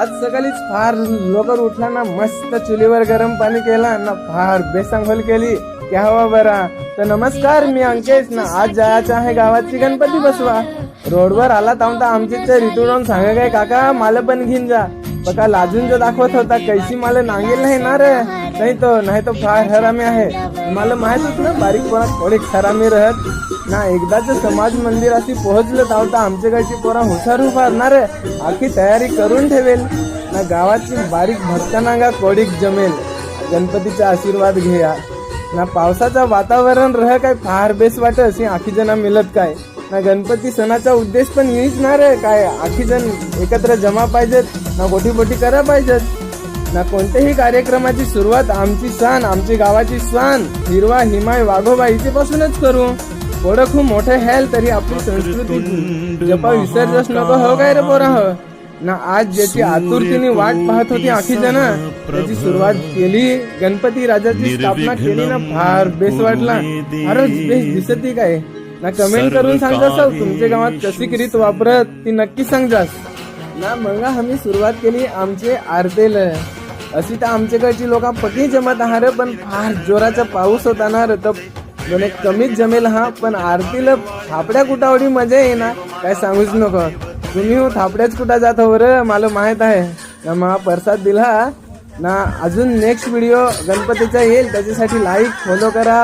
आज सकाळीच फार लवकर उठला ना मस्त चुलीवर गरम पाणी केला ना फार बेसंगोल केली. क्या हवा बरा? तर नमस्कार मी अंकेश. ना आज जायचं आहे गावाची गणपती बसवा. रोडवर आला तावता आमचे रितू राहून सांगा काय काका मला पण घेऊन जा. बघा लाजून जो दाखवत होता कैसी मला नांगेल नाही ना रे? नाही तर नाही तर फार हरामी आहे. मला माहीत होत ना बारीक थोडे हरामी राहत. ना एकदाच समाज मंदिराशी पोहोचलं तावता आमच्याकडची पोरा हुशार उभारणार रे आखी तयारी करून ठेवेल. ना गावाची बारीक भक्तानागा कोडीक जमेल. गणपतीचा आशीर्वाद घेया. ना पावसाचं वातावरण रह काय फार बेस वाटत असे आखी जना मिळत काय. ना गणपती सणाचा उद्देश पण हीच ना रे काय आखी जण एकत्र जमा पाहिजेत. ना गोटी बोटी करा पाहिजेत. ना कोणत्याही कार्यक्रमाची सुरुवात आमची सण आमची गावाची सण हिरवा हिमाय वाघोबा इथेपासूनच करू. थोडं खूप मोठं हेल तरी आपली संस्कृती जपा विसर्जस नको हो काय रे पोरा हो? ना आज ज्याची आतुरतेने वाट पाहत होती आखी जण त्याची सुरुवात केली. गणपती राजाची स्थापना केली ना फार बेस वाटला. फारच बेस दिसती काय? ना कमेंट करून सांगा सर तुमच्या गावात कशी रीत वापरत ती नक्की सांगजास ना मग आम्ही सुरुवात केली आमचे आरतेल. अशी तर आमच्याकडची लोक पटी जमत आहार पण फार जोराचा पाऊस होता ना तर म्हणे कमीच जमेल हा पण आरतीला थापड्या कुटावडी मजा आहे ना काय सांगूच नको. तुम्ही हो थापड्याच कुठं जात हो रे मला माहीत आहे. ना महा प्रसाद दिला ना अजून नेक्स्ट व्हिडिओ गणपतीचा येईल त्याच्यासाठी लाईक फॉलो करा.